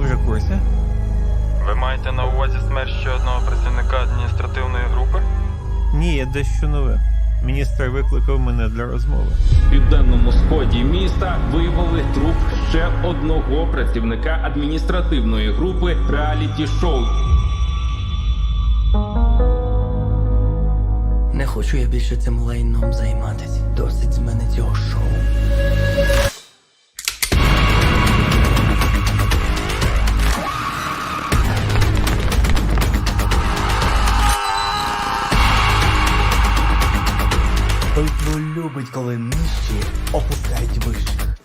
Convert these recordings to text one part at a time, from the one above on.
курсі? Ви маєте на увазі смерть ще одного працівника адміністративної групи? Ні, є дещо нове. Міністр викликав мене для розмови. В південному сході міста виявили труп ще одного працівника адміністративної групи реаліті шоу. Не хочу я більше цим лайном займатись. Досить з мене цього шоу. Петло любить, коли нижчі опускають вищих.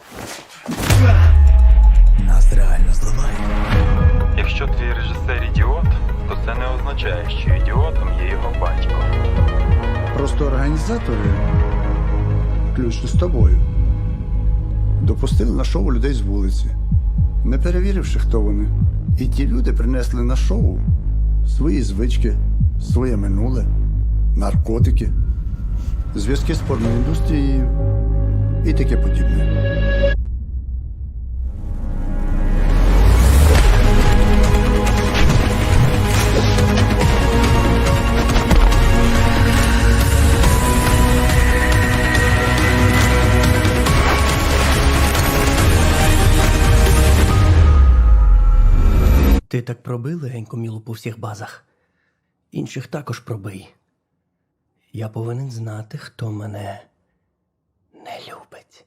Нас реально зливають. Якщо твій режисер ідіот, то це не означає, що ідіотом є його батько. Просто організатори, включно з тобою, допустили на шоу людей з вулиці, не перевіривши, хто вони. І ті люди принесли на шоу свої звички, своє минуле, наркотики, зв'язки з порноіндустрією і таке подібне. Ти так пробий легенько мілу по всіх базах. Інших також пробий. Я повинен знати, хто мене не любить.